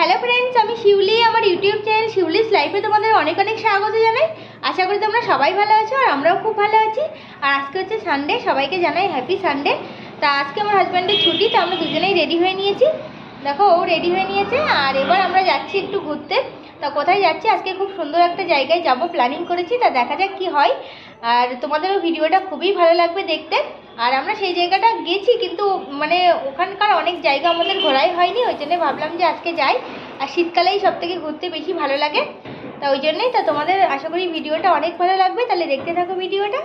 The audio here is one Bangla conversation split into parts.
হ্যালো ফ্রেন্ডস আমি শিউলি, আমার ইউটিউব চ্যানেল শিউলিস লাইফে তোমাদের অনেক অনেক স্বাগত জানাই। আশা করি তোমরা সবাই ভালো আছো আর আমরাও খুব ভালো আছি। আর আজকে হচ্ছে সানডে সবাইকে জানাই হ্যাপি সানডে তা আজকে আমার হাজব্যান্ডের ছুটি, তো আমরা দুজনেই রেডি হয়ে নিয়েছি। দেখো, ও রেডি হয়ে নিয়েছে, আর এবার আমরা যাচ্ছি একটু ঘুরতে। তা কোথায় যাচ্ছি? আজকে খুব সুন্দর একটা জায়গায় যাব প্ল্যানিং করেছি, তা দেখা যাক কি হয়। আর তোমাদেরও ভিডিওটা খুবই ভালো লাগবে দেখতে। আর আমরা সেই জায়গাটা গেছি, কিন্তু মানে ওখানকার অনেক জায়গা আমাদের ঘোরাই হয়নি, ওই জন্য ভাবলাম যে আজকে যাই। আর শীতকালেই সব থেকে ঘুরতে বেশি ভালো লাগে। তা ওই জন্যই তা তোমাদের, আশা করি ভিডিওটা অনেক ভালো লাগবে, তাহলে দেখতে থাকো ভিডিওটা।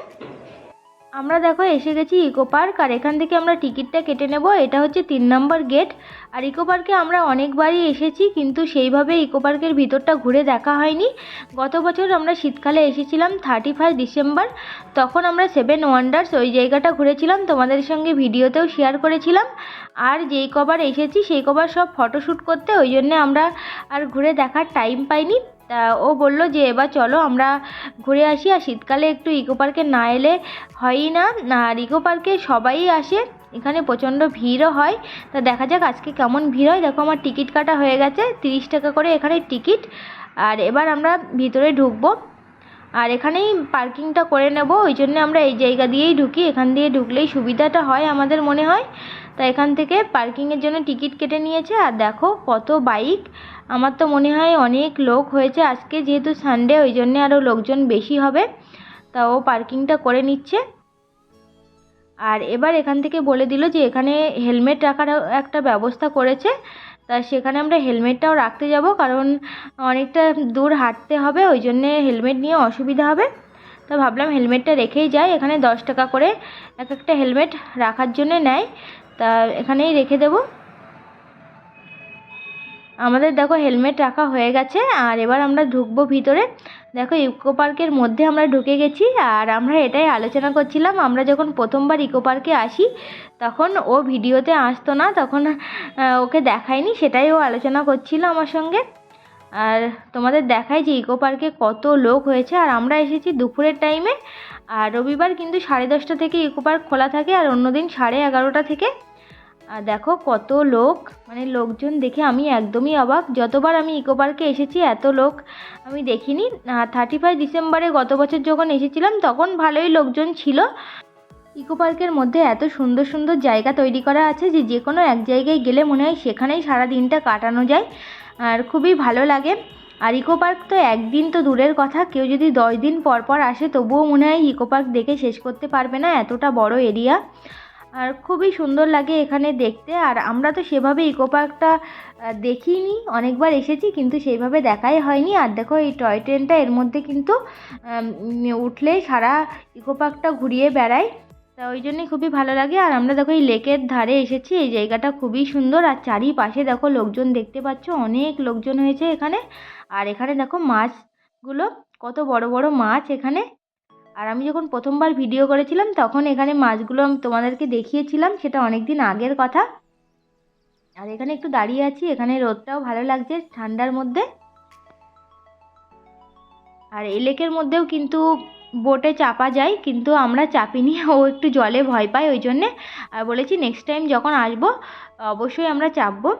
আমরা দেখো এসে গেছি ইকো পার্ক, আর এখান থেকে আমরা টিকিটটা কেটে নেব। এটা হচ্ছে তিন নম্বর গেট। আর ইকো পার্কে আমরা অনেকবারই এসেছি, কিন্তু সেইভাবে ইকো পার্কের ভিতরটা ঘুরে দেখা হয়নি। গত বছর আমরা শীতকালে এসেছিলাম থার্টি ফার্স্ট ডিসেম্বর। তখন আমরা সেভেন ওয়ান্ডার্স, ওই জায়গাটা ঘুরেছিলাম, তোমাদের সঙ্গে ভিডিওতেও শেয়ার করেছিলাম। আর যেই কবার এসেছি, সেই কবার সব ফটোশ্যুট করতে, ওই জন্যে আমরা আর ঘুরে দেখার টাইম পাইনি। তা ও বলল যে, এবার চলো, আমরা ঘুরে আসি। আর শীতকালে একটু ইকো পার্কে না এলে হয়ই না। আর ইকো পার্কে সবাই আসে, এখানে প্রচণ্ড ভিড়ও হয়। তা দেখা যাক আজকে কেমন ভিড় হয়। দেখো, আমার টিকিট কাটা হয়ে গেছে, তিরিশ টাকা করে এখানে টিকিট। আর এবার আমরা ভিতরে ঢুকবো। আর এখানেই পার্কিংটা করে নেব। ওই জন্য আমরা এই জায়গা দিয়েই ঢুকি। এখান দিয়ে ঢুকলেই সুবিধাটা হয় আমাদের মনে হয়। তা এখান থেকে পার্কিংয়ের জন্য টিকিট কেটে নিয়েছে। আর দেখো কত বাইক আমার তো মনে হয় অনেক লোক হয়েছে। আজকে যেহেতু সানডে ওই জন্যে আরও লোকজন বেশি হবে। তা ও পার্কিংটা করে নিচ্ছে। আর এবার এখান থেকে বলে দিল যে, এখানে হেলমেট রাখার একটা ব্যবস্থা করেছে। তা সেখানে আমরা হেলমেটটাও রাখতে যাব। কারণ অনেকটা দূর হাঁটতে হবে। ওই জন্যে হেলমেট নিয়ে অসুবিধা হবে। তা ভাবলাম হেলমেটটা রেখেই যাই। এখানে দশ টাকা করে এক একটা হেলমেট রাখার জন্যে নেয়। তা এখানেই রেখে দেবো। আমাদের দেখো হেলমেট রাখা হয়ে গেছে। আর এবার আমরা ঢুকবো ভিতরে। দেখো ইকো পার্কের মধ্যে আমরা ঢুকে গেছি। আর আমরা এটাই আলোচনা করছিলাম, আমরা যখন প্রথমবার ইকো পার্কে আসি, তখন ও ভিডিওতে আসতো না, তখন ওকে দেখায়নি, সেটাই ও আলোচনা করছিল আমার সঙ্গে। আর তোমাদের দেখাই যে ইকো পার্কে কত লোক হয়েছে, আর আমরা এসেছি দুপুরের টাইমে আর রবিবার কিন্তু সাড়ে দশটা থেকে ইকো পার্ক খোলা থাকে, আর অন্যদিন সাড়ে এগারোটা থেকে। আর দেখো কত লোক মানে লোকজন দেখে আমি একদমই অবাক। যতবার আমি ইকো পার্কে এসেছি, এত লোক আমি দেখিনি। থার্টি ফার্স্ট ডিসেম্বরে গত বছর যখন এসেছিলাম, তখন ভালোই লোকজন ছিল। ইকো পার্কের মধ্যে এত সুন্দর সুন্দর জায়গা তৈরি করা আছে যে যে কোনো এক জায়গায় গেলে মনে হয় সেখানেই সারা দিনটা কাটানো যায়। আর খুবই ভালো লাগে। আর ইকো পার্ক তো একদিন তো দূরের কথা, কেউ যদি দশ দিন পর পর আসে তবুও মনে হয় ইকো পার্ক দেখে শেষ করতে পারবে না এতটা বড় এরিয়া। আর খুবই সুন্দর লাগে এখানে দেখতে। আর আমরা তো সেভাবে ইকো পার্কটা দেখিনি, অনেকবার এসেছি কিন্তু সেইভাবে দেখাই হয়নি। আর দেখো এই টয় ট্রেনটা এর মধ্যে কিন্তু উঠলে সারা ইকো পার্কটা ঘুরিয়ে বেড়ায়। তা ওই জন্যই খুবই ভালো লাগে। আর আমরা দেখো এই লেকের ধারে এসেছি, এই জায়গাটা খুবই সুন্দর। আর চারিপাশে দেখো লোকজন দেখতে পাচ্ছ, অনেক লোকজন হয়েছে এখানে। আর এখানে দেখো মাছগুলো, কত বড় বড় মাছ এখানে। আর আমি যখন প্রথমবার ভিডিও করেছিলাম, তখন এখানে মাছগুলো আমি তোমাদেরকে দেখিয়েছিলাম, সেটা অনেক দিন আগের কথা। আর এখানে একটু দাঁড়িয়ে আছি, এখানে রোদটাও ভালো লাগছে ঠান্ডার মধ্যে। আর এই লেকের মধ্যেও কিন্তু বোটে চাপা যায়, কিন্তু আমরা চাপিনি ও একটু জলে ভয় পায়, ওই জন্যে আর বলেছি নেক্সট টাইম যখন আসব, অবশ্যই আমরা চাপবো।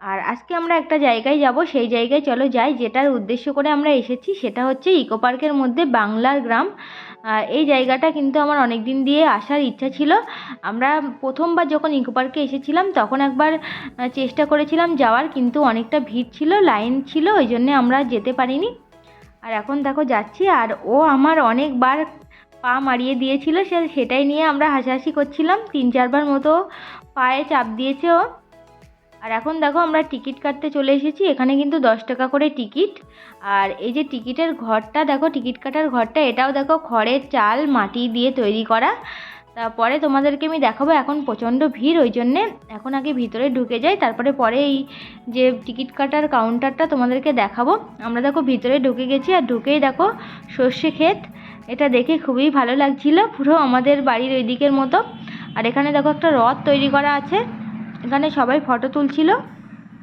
আর আজকে আমরা একটা জায়গায় যাব, সেই জায়গায় চলো যাই, যেটার উদ্দেশ্য করে আমরা এসেছি, সেটা হচ্ছে ইকো পার্কের মধ্যে বাংলার গ্রাম। এই জায়গাটা কিন্তু আমার অনেক দিন দিয়ে আসার ইচ্ছা ছিল। আমরা প্রথমবার যখন ইকো পার্কে এসেছিলাম, তখন একবার চেষ্টা করেছিলাম যাওয়ার, কিন্তু অনেকটা ভিড় ছিল, লাইন ছিল, ওই জন্যে আমরা যেতে পারিনি। আর এখন দেখো যাচ্ছি আর ও আমার অনেকবার পা মারিয়ে দিয়েছিল, সে সেটাই নিয়ে আমরা হাসাহাসি করছিলাম। তিন চারবার মতো পায়ে চাপ দিয়েছে ও। আর এখন দেখো আমরা টিকিট কাটতে চলে এসেছি, এখানে কিন্তু দশ টাকা করে টিকিট। আর এই যে টিকিটের ঘরটা, দেখো টিকিট কাটার ঘরটা, এটাও দেখো খড়ের চাল মাটি দিয়ে তৈরি করা। তারপরে তোমাদেরকে আমি দেখাবো এখন প্রচণ্ড ভিড়, ওই জন্যে এখন আগে ভিতরে ঢুকে যাই, তারপরে পরে এই যে টিকিট কাটার কাউন্টারটা তোমাদেরকে দেখাবো। আমরা দেখো ভিতরে ঢুকে গেছি, আর ঢুকেই দেখো সর্ষে ক্ষেত। এটা দেখে খুবই ভালো লাগছিল, পুরো আমাদের বাড়ির ওই দিকের মতো। আর এখানে দেখো একটা রথ তৈরি করা আছে, এখানে সবাই ফটো তুলছিল।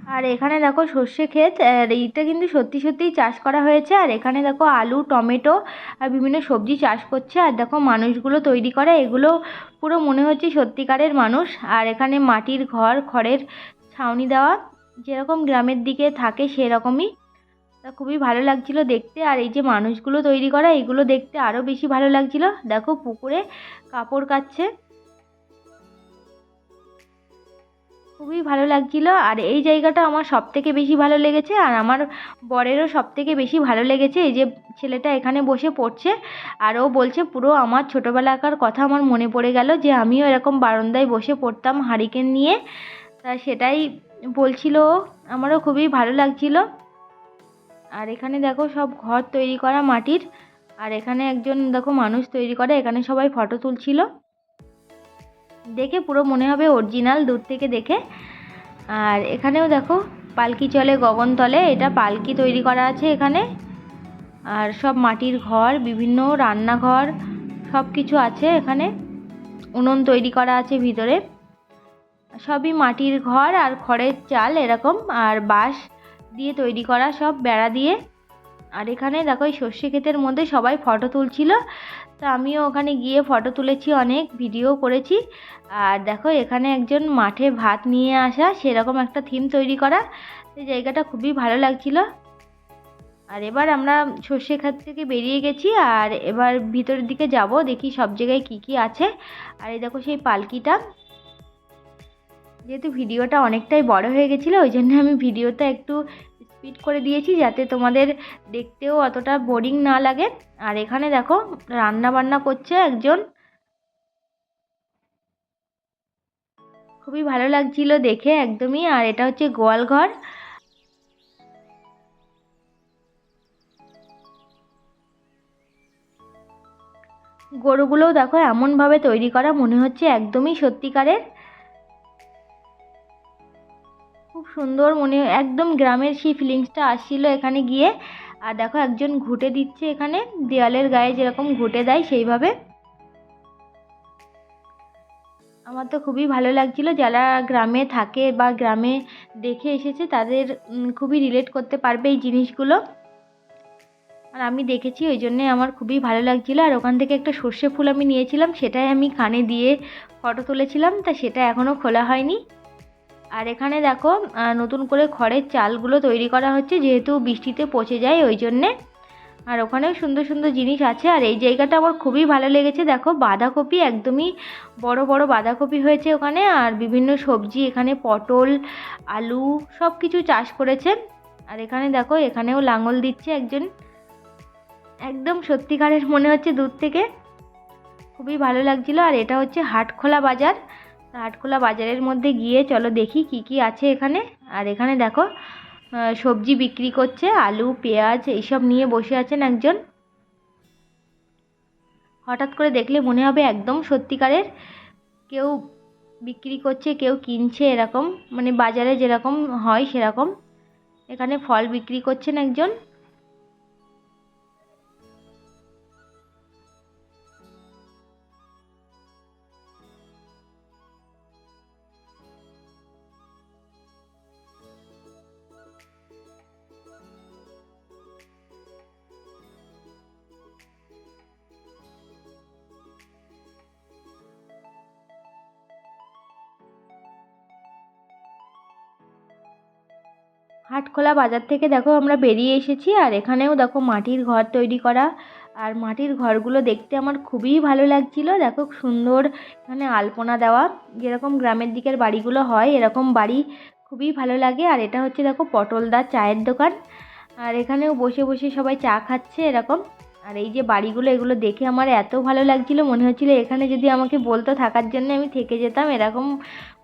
আর এখানে দেখো সর্ষে ক্ষেত, আর এইটা কিন্তু সত্যি সত্যিই চাষ করা হয়েছে। আর এখানে দেখো আলু, টমেটো আর বিভিন্ন সবজি চাষ করছে। আর দেখো মানুষগুলো তৈরি করা, এগুলো পুরো মনে হচ্ছে সত্যিকারের মানুষ। আর এখানে মাটির ঘর, খড়ের ছাউনি দেওয়া যেরকম গ্রামের দিকে থাকে সেরকমই। তা খুবই ভালো লাগছিল দেখতে। আর এই যে মানুষগুলো তৈরি করা, এগুলো দেখতে আরও বেশি ভালো লাগছিল। দেখো পুকুরে কাপড় কাচ্ছে খুবই ভালো লাগছিল। আর এই জায়গাটা আমার সব থেকে বেশি ভালো লেগেছে। আর আমার বরেরও সব থেকে বেশি ভালো লেগেছে। এই যে ছেলেটা এখানে বসে পড়ছে আর ও বলছে, পুরো আমার ছোটোবেলাকার কথা আমার মনে পড়ে গেল যে আমিও এরকম বারান্দায় বসে পড়তাম হারিকেন নিয়ে। তা সেটাই বলছিল আমারও খুবই ভালো লাগছিল। আর এখানে দেখো সব ঘর তৈরি করা মাটির। আর এখানে একজন দেখো মানুষ তৈরি করে। এখানে সবাই ফটো তুলছিল। দেখে পুরো মনে হবে অরিজিনাল দূর থেকে দেখে। আর এখানেও দেখো, পালকি চলে গগনতলে এটা পালকি তৈরি করা আছে এখানে। আর সব মাটির ঘর, বিভিন্ন রান্নাঘর সব কিছু আছে এখানে। উনুন তৈরি করা আছে ভিতরে। সবই মাটির ঘর আর খড়ের চাল এরকম, আর বাঁশ দিয়ে তৈরি করা সব বেড়া দিয়ে। আর এখানে দেখো, এই সর্ষে ক্ষেতের মধ্যে সবাই ফটো তুলছিল। তো আমিও ওখানে গিয়ে ফটো তুলেছি, অনেক ভিডিও করেছি। আর দেখো, এখানে একজন মাঠে ভাত নিয়ে আসা, সেরকম একটা থিম তৈরি করা। এই জায়গাটা খুবই ভালো লাগছিল। আর এবার আমরা সর্ষে ক্ষেত থেকে বেরিয়ে গেছি, আর এবার ভিতরের দিকে যাব, দেখি সব জায়গায় কি কি আছে। আর এই দেখো সেই পালকিটা। যেহেতু ভিডিওটা অনেকটাই বড় হয়ে গেছিল, ওই জন্য আমি ভিডিওটা একটু স্পিড করে দিয়েছি যাতে তোমাদের দেখতেও অতটা বোরিং না লাগে। আর এখানে দেখো রান্না বান্না করছে একজন। খুবই ভালো লাগছিল দেখে একদমই, আর এটা হচ্ছে গোয়াল ঘর। গরুগুলোও দেখো এমনভাবে তৈরি করা, মনে হচ্ছে একদমই সত্যিকারের। খুব সুন্দর মনে, একদম গ্রামের সেই ফিলিংসটা আসছিল এখানে গিয়ে। আর দেখো একজন ঘুঁটে দিচ্ছে এখানে দেওয়ালের গায়ে যেরকম ঘুঁটে দেয় সেইভাবে। আমার তো খুবই ভালো লাগছিল, যারা গ্রামে থাকে বা গ্রামে দেখে এসেছে তাদের খুবই রিলেট করতে পারবে এই জিনিসগুলো। আর আমি দেখেছি ওই জন্যে আমার খুবই ভালো লাগছিল। আর ওখান থেকে একটা সর্ষে ফুল আমি নিয়েছিলাম, সেটাই আমি কানে দিয়ে ফটো তুলেছিলাম, তা সেটা এখনও খোলা হয়নি। আর এখানে দেখো নতুন করে খড়ের চালগুলো তৈরি করা হচ্ছে, যেহেতু বৃষ্টিতে পচে যায় ওই জন্যে। আর ওখানেও সুন্দর সুন্দর জিনিস আছে, আর এই জায়গাটা আমার খুবই ভালো লেগেছে। দেখো, বাঁধাকপি একদমই বড় বড় বাঁধাকপি হয়েছে ওখানে, আর বিভিন্ন সবজি, এখানে পটল, আলু সব কিছু চাষ করেছে। আর এখানে দেখো, এখানেও লাঙল দিচ্ছে একজন। একদম সত্যিকারের মনে হচ্ছে দূর থেকে। খুবই ভালো লাগছিল, আর এটা হচ্ছে হাটখোলা বাজার। হাটখোলা বাজারের মধ্যে গিয়ে চলো দেখি কি কি আছে এখানে। আর এখানে দেখো সবজি বিক্রি করছে, আলু, পেঁয়াজ, এইসব নিয়ে বসে আছেন একজন। হঠাৎ করে দেখলে মনে হবে একদম সত্যিকারের কেউ বিক্রি করছে, কেউ কিনছে এরকম। মানে বাজারে যেরকম হয় সেরকম। এখানে ফল বিক্রি করছেন একজন। হাটখোলা বাজার থেকে দেখো আমরা বেরিয়ে এসেছি আর এখানেও দেখো মাটির ঘর তৈরি করা। আর মাটির ঘরগুলো দেখতে আমার খুবই ভালো লাগছিল। দেখো সুন্দর এখানে আলপনা দেওয়া। যেরকম গ্রামের দিকের বাড়িগুলো হয়, এরকম বাড়ি খুবই ভালো লাগে। আর এটা হচ্ছে দেখো পটলদার চায়ের দোকান। আর এখানেও বসে বসে সবাই চা খাচ্ছে এরকম। আর এই যে বাড়িগুলো, এগুলো দেখে আমার এত ভালো লাগছিল। মনে হচ্ছিল এখানে যদি আমাকে বলতো থাকার জন্য আমি থেকে যেতাম, এরকম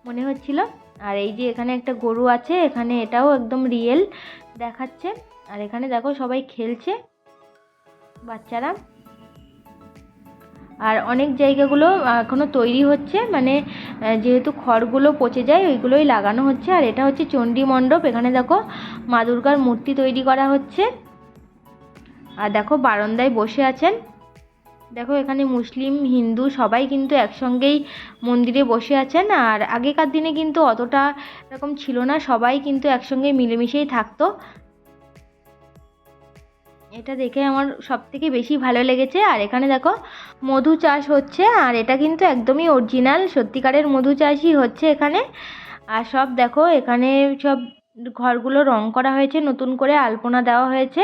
মনে হচ্ছিল। আর এই যে এখানে একটা গরু আছে, এখানে এটাও একদম রিয়েল দেখাচ্ছে। আর এখানে দেখো সবাই খেলছে, বাচ্চারা। আর অনেক জায়গাগুলো এখনও তৈরি হচ্ছে মানে যেহেতু খড়গুলো পচে যায়, ওইগুলোই লাগানো হচ্ছে। আর এটা হচ্ছে চণ্ডী মণ্ডপ, এখানে দেখো মা দুর্গার মূর্তি তৈরি করা হচ্ছে। আর দেখো বারান্দায় বসে আছেন। দেখো, এখানে মুসলিম, হিন্দু সবাই কিন্তু একসঙ্গেই মন্দিরে বসে আছেন। আর আগেকার দিনে কিন্তু অতটা এরকম ছিল না, সবাই কিন্তু একসঙ্গে মিলেমিশেই থাকতো। এটা দেখে আমার সব থেকে বেশি ভালো লেগেছে। আর এখানে দেখো, মধু চাষ হচ্ছে, আর এটা কিন্তু একদমই অরিজিনাল সত্যিকারের মধু চাষই হচ্ছে এখানে। আর সব দেখো, এখানে সব ঘরগুলো রং করা হয়েছে, নতুন করে আলপনা দেওয়া হয়েছে।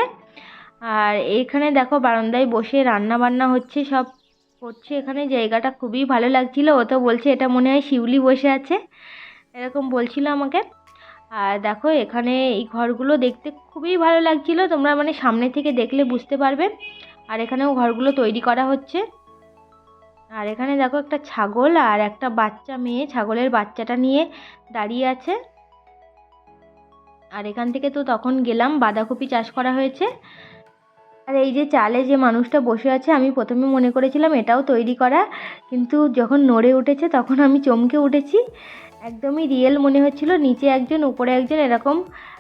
আর এইখানে দেখো বারান্দায় বসে রান্না বান্না হচ্ছে, সব করছে। এখানে জায়গাটা খুবই ভালো লাগছিল। ও তো বলছে, এটা মনে হয় শিউলি বসে আছে। এরকম বলছিল আমাকে। আর দেখো, এখানে এই ঘরগুলো দেখতে খুবই ভালো লাগছিল। তোমরা মানে সামনে থেকে দেখলে বুঝতে পারবে। আর এখানেও ঘরগুলো তৈরি করা হচ্ছে। আর এখানে দেখো একটা ছাগল আর একটা বাচ্চা মেয়ে। ছাগলের বাচ্চাটা নিয়ে দাঁড়িয়ে আছে। আর এখান থেকে তো তখন গেলাম, বাঁধাকপি চাষ করা হয়েছে। আর এই যে চালে যে মানুষটা বসে আছে, আমি প্রথমে মনে করেছিলাম এটাও তৈরি করা, কিন্তু যখন নড়ে উঠেছে তখন আমি চমকে উঠেছি। একদমই রিয়েল মনে হচ্ছিল, নিচে একজন, উপরে একজন, এরকম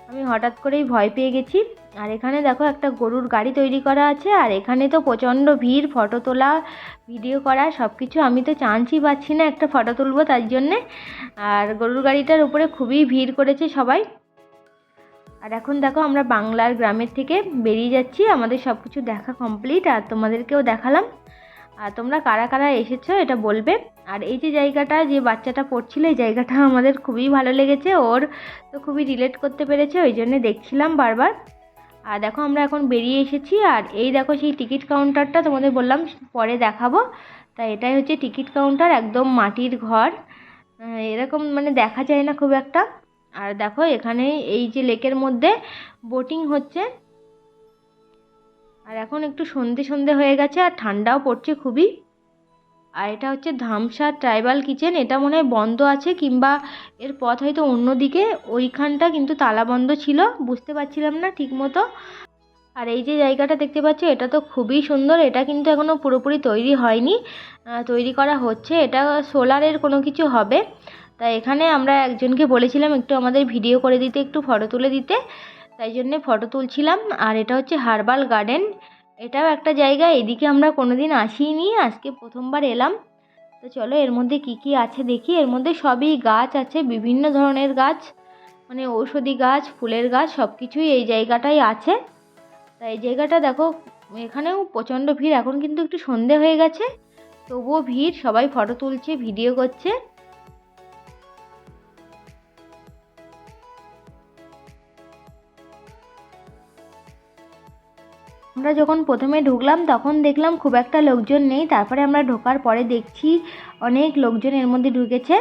আমি হঠাৎ করেই ভয় পেয়ে গেছি। আর এখানে দেখো একটা গরুর গাড়ি তৈরি করা আছে, আর এখানে তো প্রচণ্ড ভিড় ফটো তোলা ভিডিও করা সব কিছু আমি তো চান্সই পাচ্ছি না একটা ফটো তুলবো তার জন্যে। আর গরুর গাড়িটার উপরে খুবই ভিড় করেছে সবাই। আর এখন দেখো আমরা বাংলার গ্রামের থেকে বেরিয়ে যাচ্ছি, আমাদের সব কিছু দেখা কমপ্লিট আর তোমাদেরকেও দেখালাম। আর তোমরা কারা কারা এসেছ এটা বলবে। আর এই যে জায়গাটা, যে বাচ্চাটা পড়ছিল, এই জায়গাটা আমাদের খুবই ভালো লেগেছে। ওর তো খুবই রিলেট করতে পেরেছে, ওই জন্যে দেখছিলাম বারবার। আর দেখো আমরা এখন বেরিয়ে এসেছি, আর এই দেখো সেই টিকিট কাউন্টারটা তোমাদের বললাম পরে দেখাবো। তা এটাই হচ্ছে টিকিট কাউন্টার একদম মাটির ঘর। এরকম মানে দেখা যায় না খুব একটা। আর দেখো এখানে এই যে লেকের মধ্যে বোটিং হচ্ছে। আর এখন একটু সন্ধে সন্ধে হয়ে গেছে আর ঠান্ডাও পড়ছে খুবই। আর এটা হচ্ছে ধামসা ট্রাইবাল কিচেন, এটা মনে হয় বন্ধ আছে কিংবা এর পথ হয়তো অন্যদিকে, ওইখানটা কিন্তু তালা বন্ধ ছিল, বুঝতে পারছিলাম না ঠিক মতো আর এই যে জায়গাটা দেখতে পাচ্ছ, এটা তো খুবই সুন্দর, এটা কিন্তু এখনও পুরোপুরি তৈরি হয়নি। তৈরি করা হচ্ছে, এটা সোলারের কোনো কিছু হবে। তা এখানে আমরা একজনকে বলেছিলাম একটু আমাদের ভিডিও করে দিতে, একটু ফটো তুলে দিতে। তাই জন্যে ফটো তুলছিলাম। আর এটা হচ্ছে হার্বাল গার্ডেন এটাও একটা জায়গা, এদিকে আমরা কোনো দিন আসিনি, আজকে প্রথমবার এলাম। তো চলো, এর মধ্যে কি কি আছে দেখি। এর মধ্যে সবই গাছ আছে, বিভিন্ন ধরনের গাছ। মানে ঔষধি গাছ, ফুলের গাছ সব কিছুই এই জায়গাটাই আছে। তাই এই জায়গাটা দেখো, এখানেও প্রচণ্ড ভিড়। এখন কিন্তু একটু সন্ধে হয়ে গেছে, তবুও ভিড়। সবাই ফটো তুলছে ভিডিও করছে। আমরা যখন প্রথমে ঢুকলাম, তখন দেখলাম খুব একটা লোকজন নেই। তারপরে আমরা ঢোকার পরে দেখছি অনেক লোকজন এর মধ্যে ঢুকেছে।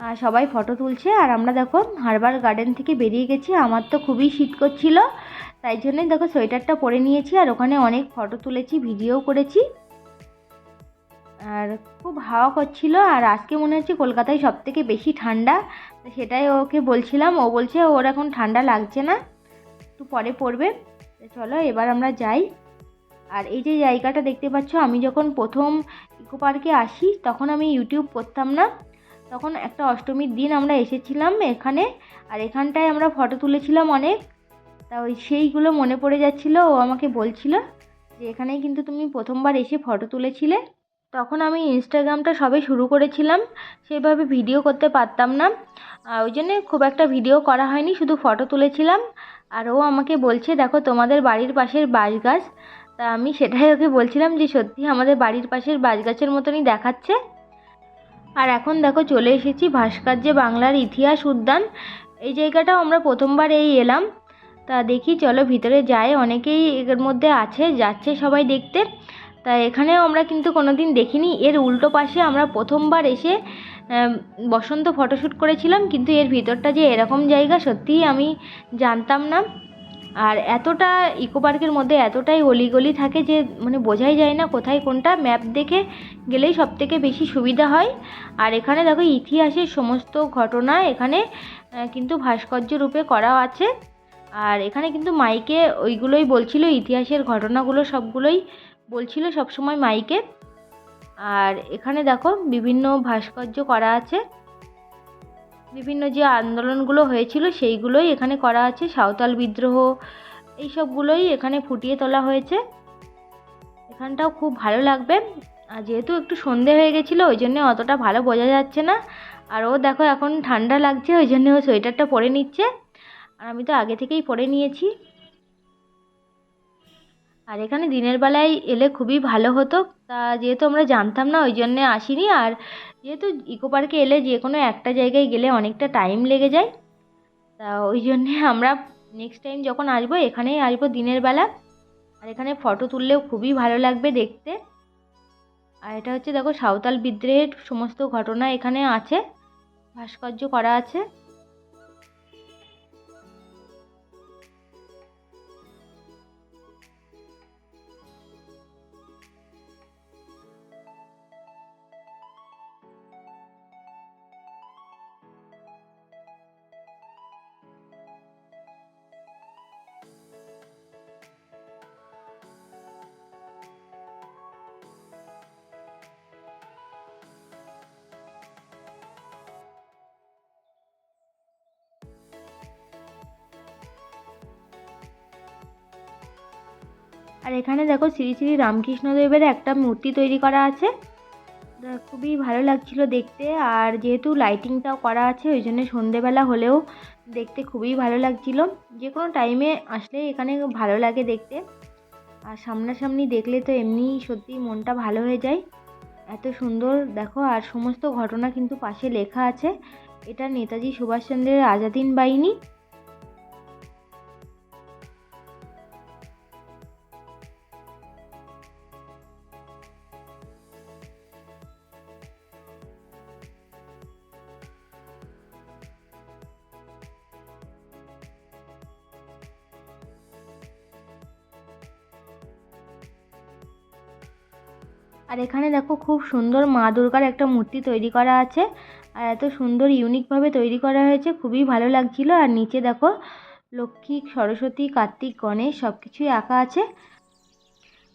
আর সবাই ফটো তুলছে। আর আমরা দেখো হারবার গার্ডেন থেকে বেরিয়ে গেছি। আমার তো খুবই শীত করছিল তাই জন্যই দেখো সোয়েটারটা পরে নিয়েছি। আর ওখানে অনেক ফটো তুলেছি, ভিডিও করেছি। আর খুব হাওয়া করছিল। আর আজকে মনে হচ্ছে কলকাতায় সব থেকে বেশি ঠান্ডা। সেটাই ওকে বলছিলাম। ও বলছে, ওর এখন ঠান্ডা লাগছে না। একটু পরে পড়বে চলো এবার আমরা যাই। আর এই যে জায়গাটা দেখতে পাচ্ছ, আমি যখন প্রথম ইকো পার্কে আসি, তখন আমি ইউটিউব করতাম না। তখন একটা অষ্টমীর দিন আমরা এসেছিলাম এখানে, আর এখানটায় আমরা ফটো তুলেছিলাম অনেক। তা ওই সেইগুলো মনে পড়ে যাচ্ছিল, ও আমাকে বলছিল যে, এখানেই কিন্তু তুমি প্রথমবার এসে ফটো তুলেছিলে। তখন আমি ইনস্টাগ্রামটা সবে শুরু করেছিলাম, সেভাবে ভিডিও করতে পারতাম না। ওই জন্যে খুব একটা ভিডিও করা হয়নি, শুধু ফটো তুলেছিলাম। আর ও আমাকে বলছে, দেখো, তোমাদের বাড়ির পাশের বাঁশ গাছ তা আমি সেটাই ওকে বলছিলাম যে, সত্যি আমাদের বাড়ির পাশের বাঁশ গাছের মতনই দেখাচ্ছে। আর এখন দেখো, চলে এসেছি ভাস্কর্য বাংলার ইতিহাস উদ্যান। এই জায়গাটাও আমরা প্রথমবার এই এলাম। তা দেখি, চলো ভিতরে যাই। অনেকেই এর মধ্যে আছে, যাচ্ছে সবাই দেখতে। তা এখানেও আমরা কিন্তু কোনো দিন দেখিনি। এর উল্টো পাশে আমরা প্রথমবার এসে বসন্ত ফটোশ্যুট করেছিলাম, কিন্তু এর ভিতরটা যে এরকম জায়গা সত্যিই আমি জানতাম না। আর এতটা ইকো পার্কের মধ্যে এতটাই অলিগলি থাকে যে মানে বোঝাই যায় না কোথায় কোনটা। ম্যাপ দেখে গেলেই সব থেকে বেশি সুবিধা হয়। আর এখানে দেখো ইতিহাসের সমস্ত ঘটনা এখানে কিন্তু ভাস্কর্য রূপে করা আছে। আর এখানে কিন্তু মাইকে ওইগুলোই বলছিল, ইতিহাসের ঘটনাগুলো সবগুলোই বলছিল সবসময় মাইকে। আর এখানে দেখো বিভিন্ন ভাস্কর্য করা আছে। বিভিন্ন যে আন্দোলনগুলো হয়েছিল সেইগুলোই এখানে করা আছে। সাঁওতাল বিদ্রোহ এই সবগুলোই এখানে ফুটিয়ে তোলা হয়েছে। এখানটাও খুব ভালো লাগবে। আর যেহেতু একটু সন্ধে হয়ে গেছিল, ওই জন্যে অতটা ভালো বোঝা যাচ্ছে না। আর ও দেখো এখন ঠান্ডা লাগছে, ওই জন্য ও সোয়েটারটা পরে নিচ্ছে। আর আমি তো আগে থেকেই পরে নিয়েছি। আর এখানে দিনের বেলায় এলে খুবই ভালো হতো। তা যেহেতু আমরা জানতাম না, ওই জন্যে আসিনি। আর যেহেতু ইকো পার্কে এলে যে কোনো একটা জায়গায় গেলে অনেকটা টাইম লেগে যায়। তা ওই জন্যে আমরা নেক্সট টাইম যখন আসব, এখানেই আসব দিনের বেলা। আর এখানে ফটো তুললেও খুবই ভালো লাগবে দেখতে। আর এটা হচ্ছে দেখো সাঁওতাল বিদ্রোহের সমস্ত ঘটনা এখানে আছে। ভাস্কর্য করা আছে। আর এখানে দেখো শ্রী শ্রী রামকৃষ্ণদেবের একটা মূর্তি তৈরি করা আছে। খুবই ভালো লাগছিল দেখতে আর যেহেতু লাইটিংটাও করা আছে, ওই জন্য সন্ধেবেলা হলেও দেখতে খুবই ভালো লাগছিল। যে কোনো টাইমে আসলে এখানে ভালো লাগে দেখতে। আর সামনাসামনি দেখলে তো এমনি সত্যি মনটা ভালো হয়ে যায়। এত সুন্দর দেখো, আর সমস্ত ঘটনা কিন্তু পাশে লেখা আছে। এটা নেতাজি সুভাষচন্দ্রের আজাদিন বাহিনী। খুব সুন্দর মা দুর্গার একটা মূর্তি তৈরি করা আছে। আর এত সুন্দর ইউনিকভাবে তৈরি করা হয়েছে, খুবই ভালো লাগছিল। আর নিচে দেখো, লক্ষ্মী, সরস্বতী, কার্তিক, গণেশ সব কিছুই আঁকা আছে।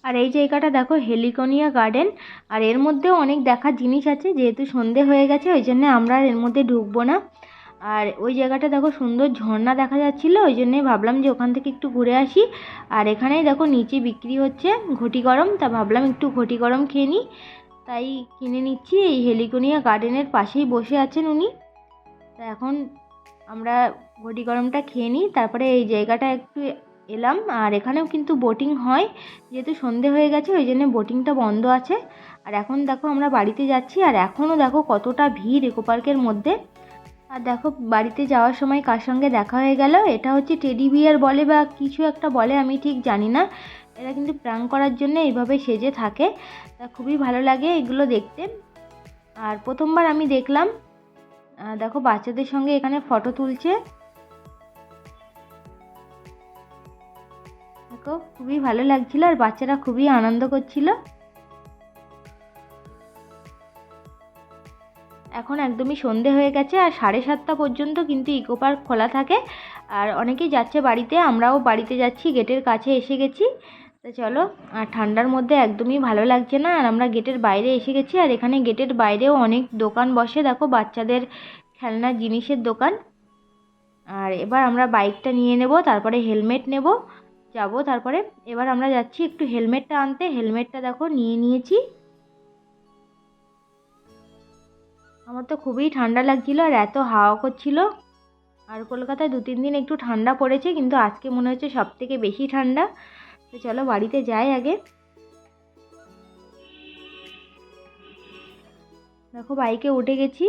আর এই জায়গাটা দেখো, হেলিকোনিয়া গার্ডেন। আর এর মধ্যেও অনেক দেখার জিনিস আছে, যেহেতু সন্ধে হয়ে গেছে, ওই জন্য আমরা এর মধ্যে ঢুকবো না। আর ওই জায়গাটা দেখো, সুন্দর ঝর্ণা দেখা যাচ্ছিল, ওই জন্যে ভাবলাম যে ওখান থেকে একটু ঘুরে আসি। আর এখানেই দেখো, নিচে বিক্রি হচ্ছে, ঘটি গরম, তা ভাবলাম একটু ঘটি গরম খেয়ে নিই। তাই কিনে নিচ্ছি এই হেলিকোনিয়া গার্ডেনের পাশেই বসে আছেন উনি। তা এখন আমরা ঘটি গরমটা খেয়ে নিই, তারপরে এই জায়গাটা একটু এলাম। আর এখানেও কিন্তু বোটিং হয়, যেহেতু সন্ধে হয়ে গেছে, ওই জন্য বোটিংটা বন্ধ আছে। আর এখন দেখো আমরা বাড়িতে যাচ্ছি, আর এখনও দেখো কতটা ভিড় ইকো পার্কের মধ্যে। আর দেখো বাড়িতে যাওয়ার সময় কার সঙ্গে দেখা হয়ে গেল? এটা হচ্ছে টেডি বিয়ার বলে বা কিছু একটা বলে, আমি ঠিক জানি না। এরা কিন্তু প্রাণ করার জন্য এইভাবে সেজে থাকে। তা খুবই ভালো লাগে এগুলো দেখতে। আর প্রথমবার আমি দেখলাম দেখো বাচ্চাদের সঙ্গে এখানে ফটো তুলছে। দেখো, খুবই ভালো লাগছিল আর বাচ্চারা খুবই আনন্দ করছিল। এখন একদমই সন্ধে হয়ে গেছে আর সাড়ে সাতটা পর্যন্ত কিন্তু ইকো পার্ক খোলা থাকে। আর অনেকেই যাচ্ছে বাড়িতে, আমরাও বাড়িতে যাচ্ছি, গেটের কাছে এসে গেছি। তো চলো, আর ঠান্ডার মধ্যে একদমই ভালো লাগছে না। আর আমরা গেটের বাইরে এসে গেছি, আর এখানে গেটের বাইরেও অনেক দোকান বসে। দেখো, বাচ্চাদের খেলনার জিনিসের দোকান। আর এবার আমরা বাইকটা নিয়ে নেব, তারপরে হেলমেট নেব, যাব তারপরে। এবার আমরা যাচ্ছি একটু হেলমেটটা আনতে। হেলমেটটা দেখো, নিয়ে নিয়েছি। আমার তো খুবই ঠান্ডা লাগছিল, আর এত হাওয়া করছিল। আর কলকাতায় দু তিন দিন একটু ঠান্ডা পড়েছে, কিন্তু আজকে মনে হচ্ছে সব থেকে বেশি ঠান্ডা। তো চলো বাড়িতে যাই আগে। দেখো বাইকে উঠে গেছি।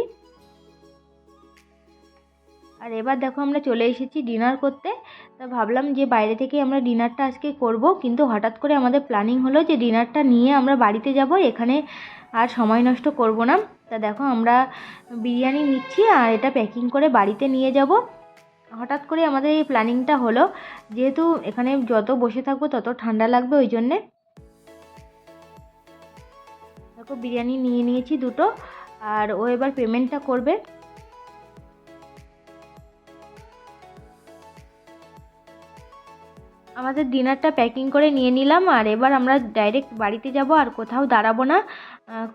আর এবার দেখো আমরা চলে এসেছি ডিনার করতে। তা ভাবলাম যে বাইরে থেকে আমরা ডিনারটা আজকে করব, কিন্তু হঠাৎ করে আমাদের প্ল্যানিং হলো যে ডিনারটা নিয়ে আমরা বাড়িতে যাব, এখানে আর সময় নষ্ট করব না। তা দেখো আমরা বিরিয়ানি নিচ্ছি আর এটা প্যাকিং করে বাড়িতে নিয়ে যাব। হঠাৎ করে আমাদের এই প্ল্যানিংটা হলো, যেহেতু এখানে যত বসে থাকব তত ঠান্ডা লাগবে ওই জন্যে। দেখো বিরিয়ানি নিয়ে নিয়েছি দুটো, আর ও এবার পেমেন্টটা করবে। আমাদের ডিনারটা প্যাকিং করে নিয়ে নিলাম, আর এবার আমরা ডাইরেক্ট বাড়িতে যাব আর কোথাও দাঁড়াবো না।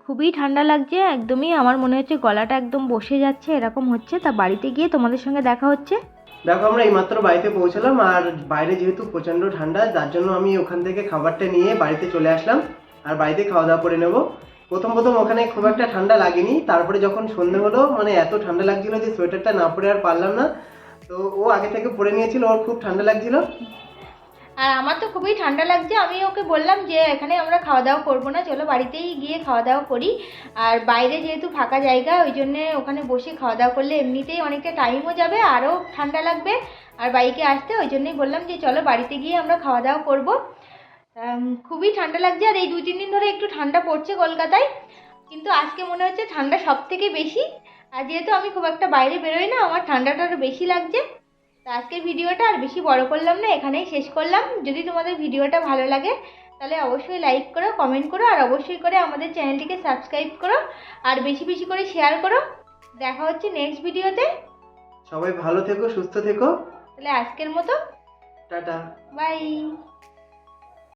খুবই ঠান্ডা লাগছে, একদমই আমার মনে হচ্ছে গলাটা একদম বসে যাচ্ছে, এরকম হচ্ছে। তা বাড়িতে গিয়ে তোমাদের সঙ্গে দেখা হচ্ছে। দেখো, আমরা এইমাত্র বাড়িতে পৌঁছলাম আর বাইরে যেহেতু প্রচণ্ড ঠান্ডা, যার জন্য আমি ওখান থেকে খাবারটা নিয়ে বাড়িতে চলে আসলাম আর বাড়িতে খাওয়া দাওয়া করে নেব। প্রথম প্রথম ওখানে খুব একটা ঠান্ডা লাগেনি, তারপরে যখন সন্ধে হলো মানে এত ঠান্ডা লাগছিল যে সোয়েটারটা না পরে আর পারলাম না। তো ও আগে থেকে পরে নিয়েছিল, ওর খুব ঠান্ডা লাগছিল। আর আমার তো খুবই ঠান্ডা লাগছে। আমি ওকে বললাম যে, এখানে আমরা খাওয়া দাওয়া করব না, চলো বাড়িতেই গিয়ে খাওয়া দাওয়া করি। আর বাইরে যেহেতু ফাঁকা জায়গা, ওই জন্যে ওখানে বসে খাওয়া দাওয়া করলে এমনিতেই অনেকটা টাইমও যাবে, আরও ঠান্ডা লাগবে। আর বাইকে আসতে ওই জন্যই বললাম যে, চলো বাড়িতে গিয়ে আমরা খাওয়া দাওয়া করব খুবই ঠান্ডা লাগছে আর এই দু তিন দিন ধরে একটু ঠান্ডা পড়ছে কলকাতায়। কিন্তু আজকে মনে হচ্ছে ঠান্ডা সব থেকে বেশি। আর যেহেতু আমি খুব একটা বাইরে বেরোই না, আমার ঠান্ডাটা আরও বেশি লাগছে। তো আজকের ভিডিওটা আর বেশি বড় করলাম না এখানেই শেষ করলাম। যদি তোমাদের ভিডিওটা ভালো লাগে তাহলে অবশ্যই লাইক করো কমেন্ট করো আর অবশ্যই করে আমাদের চ্যানেলটিকে সাবস্ক্রাইব করো আর বেশি বেশি করে শেয়ার করো। দেখা হচ্ছে নেক্সট ভিডিওতে। সবাই ভালো থেকো সুস্থ থেকো। তাহলে আজকের মতো। টাটা। বাই